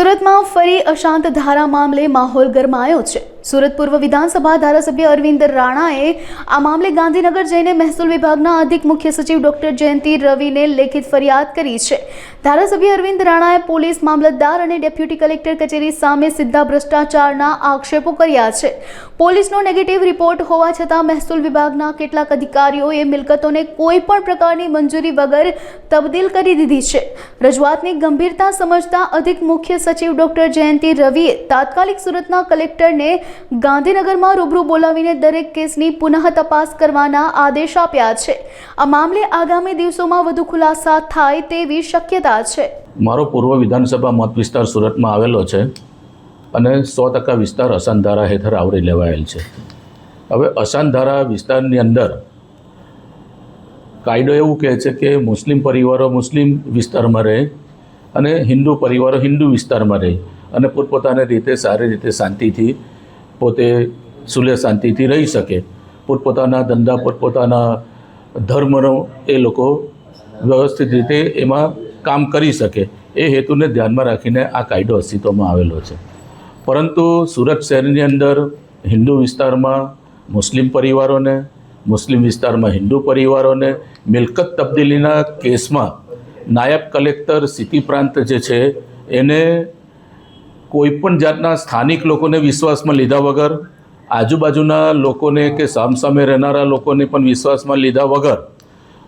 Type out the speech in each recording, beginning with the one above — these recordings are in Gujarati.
સુરતમાં ફરી અશાંત ધારા મામલે માહોલ ગરમાયો છે. સુરત પૂર્વ વિધાનસભા ધારાસભ્ય અરવિંદ રાણાએ આ મામલે ગાંધીનગર જઈને મહેસૂલ વિભાગના અધિક મુખ્ય સચિવ ડોક્ટર જયંતિ રવિને લેખિત ફરિયાદ કરી છે. ધારાસભ્ય અરવિંદ રાણાએ પોલીસ મામલતદાર અને ડેપ્યુટી કલેક્ટર કચેરી સામે સીધા ભ્રષ્ટાચારના આક્ષેપો કર્યા છે. પોલીસનો નેગેટિવ રિપોર્ટ હોવા છતાં મહેસૂલ વિભાગના કેટલાક અધિકારીઓએ મિલકતોને કોઈ પણ પ્રકારની મંજૂરી વગર તબદીલ કરી દીધી છે. રજૂઆતની ગંભીરતા સમજતા અધિક મુખ્ય સચિવ ડોક્ટર જયંતિ રવિએ તાત્કાલિક સુરતના કલેક્ટરને ગાંધીનગરમાં રૂબરૂ બોલાવીને દરેક કેસની પુનઃ તપાસ કરવાના આદેશ આપ્યા છે. આ મામલે આગામી દિવસોમાં વધુ ખુલાસા થાય તેવી શક્યતા છે. મારો પૂર્વ વિધાનસભા મત વિસ્તાર સુરતમાં આવેલો છે અને સો ટકા વિસ્તાર અસાનધારા હેઠળ આવરી લેવાયેલ છે. હવે અસાનધારા વિસ્તારની અંદર કાયદો એવું કહે છે કે મુસ્લિમ પરિવારો મુસ્લિમ વિસ્તારમાં રહે અને હિન્દુ પરિવારો હિન્દુ વિસ્તારમાં રહે અને પોતપોતાની રીતે સારી રીતે શાંતિથી પોતે સુલે શાંતિથી રહી શકે. પોતપોતાના ધંધા, પોતપોતાના ધર્મનો એ લોકો વ્યવસ્થિત રીતે એમાં કામ કરી શકે. એ હેતુને ધ્યાનમાં રાખીને આ કાયદો અસ્તિત્વમાં આવેલો છે. પરંતુ સુરત શહેરની અંદર હિન્દુ વિસ્તારમાં મુસ્લિમ પરિવારોને, મુસ્લિમ વિસ્તારમાં હિન્દુ પરિવારોને મિલકત તબદીલીના કેસમાં નાયબ કલેક્ટર સિટી પ્રાંત જે છે, એને કોઈપણ જાતના સ્થાનિક લોકોને વિશ્વાસમાં લીધા વગર, આજુબાજુના લોકોને કે સામસામે રહેનારા લોકોને પણ વિશ્વાસમાં લીધા વગર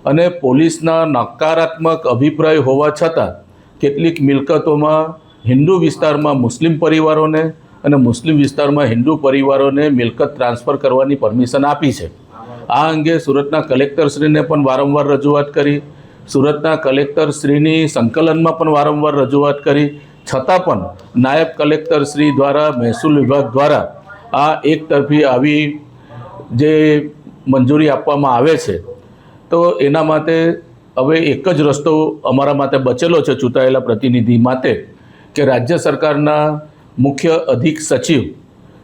અને પોલીસના નકારાત્મક અભિપ્રાય હોવા છતાં કેટલીક મિલકતોમાં હિન્દુ વિસ્તારમાં મુસ્લિમ પરિવારોને અને મુસ્લિમ વિસ્તારમાં હિન્દુ પરિવારોને મિલકત ટ્રાન્સફર કરવાની પરમિશન આપી છે. આ અંગે સુરતના કલેક્ટરશ્રીને પણ વારંવાર રજૂઆત કરી, સુરતના કલેક્ટરશ્રીની સંકલનમાં પણ વારંવાર રજૂઆત કરી છતાં પણ નાયબ કલેક્ટરશ્રી દ્વારા, મહેસૂલ વિભાગ દ્વારા આ એકતરફી આવી જે મંજૂરી આપવામાં આવે છે, તો એના માટે હવે એક જ રસ્તો અમારા માટે બચેલો છે ચૂંટાયેલા પ્રતિનિધિ માટે કે રાજ્ય સરકારના મુખ્ય અધિક સચિવ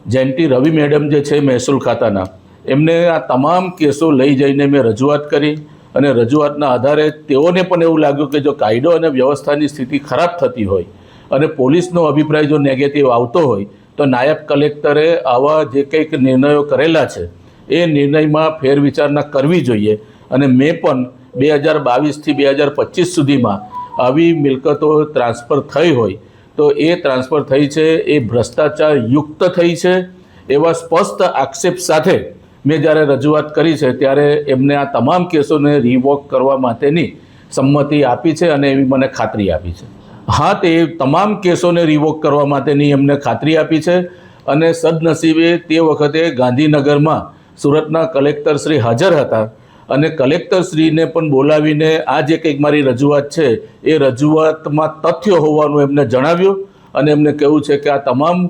જયંતિ રવિ મેડમ જે છે મહેસૂલ ખાતાના, એમને આ તમામ કેસો લઈ જઈને મેં રજૂઆત કરી અને રજૂઆતના આધારે તેઓને પણ એવું લાગ્યું કે જો કાયદો અને વ્યવસ્થાની સ્થિતિ ખરાબ થતી હોય અને પોલીસનો અભિપ્રાય જો નેગેટિવ આવતો હોય, તો નાયબ કલેક્ટરે આવા જે કંઈક નિર્ણયો કરેલા છે, એ નિર્ણયમાં ફેરવિચારણા કરવી જોઈએ. અને મેં પણ બે હજાર બાવીસથી બે હજાર પચીસ સુધીમાં આવી મિલકતો ટ્રાન્સફર થઈ હોય, તો એ ટ્રાન્સફર થઈ છે, એ ભ્રષ્ટાચાર યુક્ત થઈ છે. એવા સ્પષ્ટ આક્ષેપ સાથે મેં જ્યારે રજૂઆત કરી છે, ત્યારે એમને આ તમામ કેસોને રિવોક કરવા માટેની સંમતિ આપી છે અને એવી મને ખાતરી આપી છે. હા, તે તમામ કેસોને રિવોક કરવા માટેની એમને ખાતરી આપી છે અને સદનસીબે તે વખતે ગાંધીનગરમાં સુરતના કલેક્ટરશ્રી હાજર હતા અને કલેક્ટરશ્રીને પણ બોલાવીને આ જે કંઈક મારી રજૂઆત છે, એ રજૂઆતમાં તથ્ય હોવાનું એમને જણાવ્યું અને એમને કહેવું છે કે આ તમામ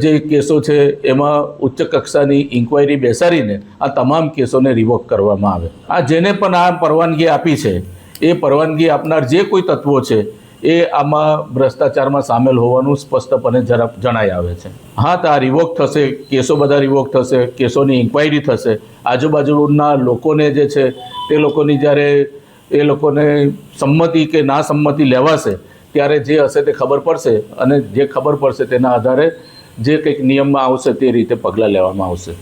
જે કેસો છે, એમાં ઉચ્ચ કક્ષાની ઇન્ક્વાયરી બેસાડીને આ તમામ કેસોને રિવોક કરવામાં આવે. આ જેને પણ આ પરવાનગી આપી છે, એ પરવાનગી આપનાર જે કોઈ તત્વો છે એ આમાં ભ્રષ્ટાચારમાં સામેલ હોવાનું સ્પષ્ટપણે જરા જણાઈ આવે છે. હા, તો આ રિવોક થશે, કેસો બધા રિવોક થશે, કેસોની ઇન્ક્વાયરી થશે. આજુબાજુના લોકોને જે છે, તે લોકોની જ્યારે એ લોકોને સંમતિ કે ના સંમતિ લેવાશે, ત્યારે જે હશે તે ખબર પડશે અને જે ખબર પડશે તેના આધારે જે કંઈક નિયમમાં આવશે તે રીતે પગલાં લેવામાં આવશે.